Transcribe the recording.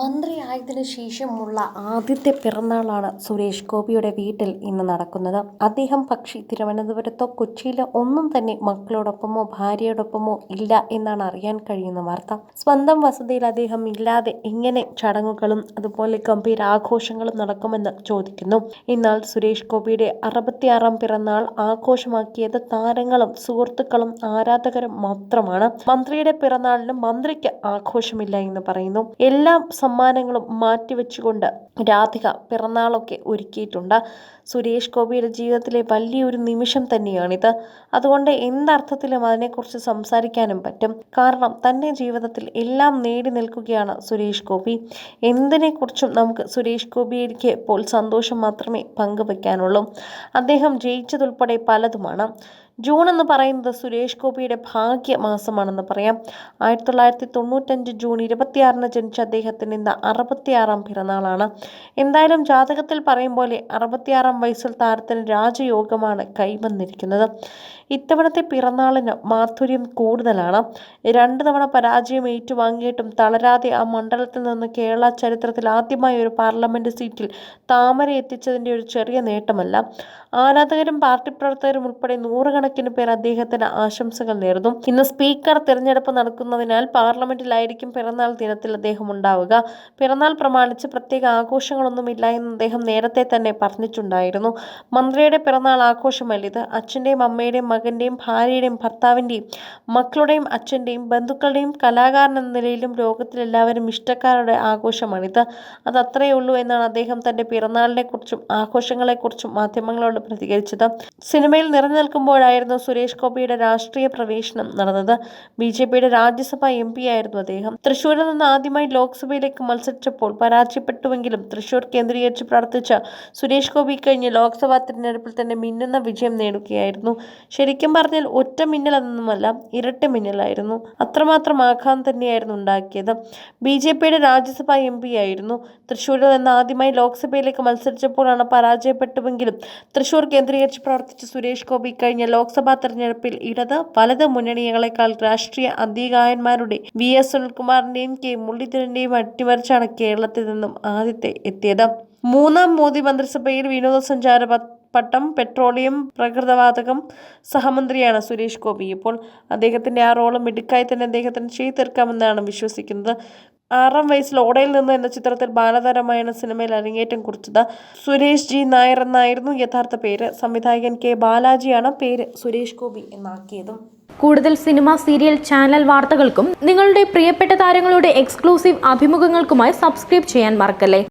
മന്ത്രിയായതിനു ശേഷമുള്ള ആദ്യത്തെ പിറന്നാളാണ് സുരേഷ് ഗോപിയുടെ വീട്ടിൽ ഇന്ന് നടക്കുന്നത്. അദ്ദേഹം പക്ഷി തിരുവനന്തപുരത്തോ കൊച്ചിയിലോ ഒന്നും തന്നെ മക്കളോടൊപ്പമോ ഭാര്യയോടൊപ്പമോ ഇല്ല എന്നാണ് അറിയാൻ കഴിയുന്ന വാർത്ത. സ്വന്തം വസതിയിൽ അദ്ദേഹം ഇല്ലാതെ എങ്ങനെ ചടങ്ങുകളും അതുപോലെ ഗംഭീര ആഘോഷങ്ങളും നടക്കുമെന്ന് ചോദിക്കുന്നു. എന്നാൽ സുരേഷ് ഗോപിയുടെ അറുപത്തിയാറാം പിറന്നാൾ ആഘോഷമാക്കിയത് താരങ്ങളും സുഹൃത്തുക്കളും ആരാധകരും മാത്രമാണ്. മന്ത്രിയുടെ പിറന്നാളിന് മന്ത്രിക്ക് ആഘോഷമില്ല എന്ന് പറയുന്നു. എല്ലാ സമ്മാനങ്ങളും മാറ്റിവെച്ചുകൊണ്ട് രാധിക പിറന്നാളൊക്കെ ഒരുക്കിയിട്ടുണ്ട്. സുരേഷ് ഗോപിയുടെ ജീവിതത്തിലെ വലിയൊരു നിമിഷം തന്നെയാണിത്. അതുകൊണ്ട് എന്തർത്ഥത്തിലും അതിനെക്കുറിച്ച് സംസാരിക്കാനും പറ്റും. കാരണം തന്റെ ജീവിതത്തിൽ എല്ലാം നേടി നിൽക്കുകയാണ് സുരേഷ് ഗോപി. എന്തിനെക്കുറിച്ചും നമുക്ക് സുരേഷ് ഗോപിയിലേക്ക് ഇപ്പോൾ സന്തോഷം മാത്രമേ പങ്കുവെക്കാനുള്ളൂ. അദ്ദേഹം ജയിച്ചതുൾപ്പെടെ പലതുമാണ്. ജൂൺ എന്ന് പറയുന്നത് സുരേഷ് ഗോപിയുടെ ഭാഗ്യ മാസമാണെന്ന് പറയാം. ആയിരത്തി തൊള്ളായിരത്തി തൊണ്ണൂറ്റഞ്ച് ജൂൺ ഇരുപത്തിയാറിന് ജനിച്ച അദ്ദേഹത്തിന് ഇന്ന് അറുപത്തിയാറാം പിറന്നാളാണ്. എന്തായാലും ജാതകത്തിൽ പറയും പോലെ അറുപത്തിയാറാം വയസ്സിൽ താരത്തിന് രാജയോഗമാണ് കൈവന്നിരിക്കുന്നത്. ഇത്തവണത്തെ പിറന്നാളിന് മാധുര്യം കൂടുതലാണ്. രണ്ട് തവണ പരാജയം ഏറ്റുവാങ്ങിയിട്ടും തളരാതെ ആ മണ്ഡലത്തിൽ നിന്ന് കേരള ചരിത്രത്തിൽ ആദ്യമായി ഒരു പാർലമെന്റ് സീറ്റിൽ താമര എത്തിച്ചതിന്റെ ഒരു ചെറിയ നേട്ടമല്ല. ആരാധകരും പാർട്ടി പ്രവർത്തകരും ഉൾപ്പെടെ നൂറുകണക്കിന് പേർ അദ്ദേഹത്തിന് ആശംസകൾ നേർന്നു. ഇന്ന് സ്പീക്കർ തിരഞ്ഞെടുപ്പ് നടക്കുന്നതിനാൽ പാർലമെന്റിലായിരിക്കും പിറന്നാൾ ദിനത്തിൽ അദ്ദേഹം ഉണ്ടാവുക. പിറന്നാൾ പ്രമാണിച്ച് പ്രത്യേക ആഘോഷങ്ങളൊന്നുമില്ല എന്ന് അദ്ദേഹം നേരത്തെ തന്നെ പറഞ്ഞിട്ടുണ്ടായിരുന്നു. മന്ത്രിയുടെ പിറന്നാൾ ആഘോഷമല്ല ഇത്. അച്ഛന്റെയും അമ്മയുടെയും മകന്റെയും ഭാര്യയുടെയും ഭർത്താവിന്റെയും മക്കളുടെയും അച്ഛന്റെയും ബന്ധുക്കളുടെയും കലാകാരൻ എന്ന നിലയിലും ലോകത്തിലെല്ലാവരും ഇഷ്ടക്കാരുടെ ആഘോഷമാണിത്. അത് അത്രയേ ഉള്ളൂ എന്നാണ് അദ്ദേഹം തന്റെ പിറന്നാളിനെക്കുറിച്ചും ആഘോഷങ്ങളെക്കുറിച്ചും മാധ്യമങ്ങളോട് പ്രതികരിച്ചത്. സിനിമയിൽ നിറഞ്ഞു നിൽക്കുമ്പോഴായിരുന്നു സുരേഷ് ഗോപിയുടെ രാഷ്ട്രീയ പ്രവേശനം നടന്നത്. ബി ജെ പിയുടെ രാജ്യസഭാ എം പി ആയിരുന്നു അദ്ദേഹം. തൃശൂരിൽ നിന്ന് ആദ്യമായി ലോക്സഭയിലേക്ക് മത്സരിച്ചപ്പോൾ പരാജയപ്പെട്ടുവെങ്കിലും തൃശൂർ കേന്ദ്രീകരിച്ച് പ്രവർത്തിച്ച സുരേഷ് ഗോപി കഴിഞ്ഞ ലോക്സഭാ തിരഞ്ഞെടുപ്പിൽ തന്നെ മിന്നുന്ന വിജയം നേടുകയായിരുന്നു. ശരിക്കും പറഞ്ഞാൽ ഒറ്റ മിന്നലെന്നൊന്നുമല്ല ഇരട്ട മിന്നലായിരുന്നു. അത്രമാത്രം ആഘാതം തന്നെയായിരുന്നു ഉണ്ടാക്കിയത്. ബി ജെ പിയുടെ രാജ്യസഭാ എം പി ആയിരുന്നു. തൃശ്ശൂരിൽ നിന്ന് ആദ്യമായി ലോക്സഭയിലേക്ക് മത്സരിച്ചപ്പോഴാണ് പരാജയപ്പെട്ടുവെങ്കിലും തൃശൂർ കേന്ദ്രീകരിച്ച് പ്രവർത്തിച്ച സുരേഷ് ഗോപി കഴിഞ്ഞ ലോക്സഭാ തെരഞ്ഞെടുപ്പിൽ ഇടത് വലത് മുന്നണികളെക്കാൾ രാഷ്ട്രീയ അധികായന്മാരുടെ വി എസ് സുനിൽകുമാറിന്റെയും കെ മുരളീധരന്റെയും അട്ടിമറിച്ചാണ് കേരളത്തിൽ നിന്നും ആദ്യത്തെ എത്തിയത്. മൂന്നാം മോദി മന്ത്രിസഭയിൽ വിനോദസഞ്ചാര പട്ടം പെട്രോളിയം പ്രകൃതവാതകം സഹമന്ത്രിയാണ് സുരേഷ് ഗോപി. ഇപ്പോൾ അദ്ദേഹത്തിന്റെ ആ റോളും മിടുക്കായി തന്നെ അദ്ദേഹത്തിന് ചെയ്തു തീർക്കാമെന്നാണ് വിശ്വസിക്കുന്നത്. ആറാം വയസ്സിൽ ഓടയിൽ നിന്ന് എന്ന ചിത്രത്തിൽ ബാലതാരമായാണ് സിനിമയിൽ അരങ്ങേറ്റം കുറിച്ചത്. സുരേഷ് ജി നായർ എന്നായിരുന്നു യഥാർത്ഥ പേര്. സംവിധായകൻ കെ ബാലാജിയാണ് പേര് സുരേഷ് ഗോപി എന്നാക്കിയതും. കൂടുതൽ സിനിമ സീരിയൽ ചാനൽ വാർത്തകൾക്കും നിങ്ങളുടെ പ്രിയപ്പെട്ട താരങ്ങളുടെ എക്സ്ക്ലൂസീവ് അഭിമുഖങ്ങൾക്കുമായി സബ്സ്ക്രൈബ് ചെയ്യാൻ മറക്കല്ലേ?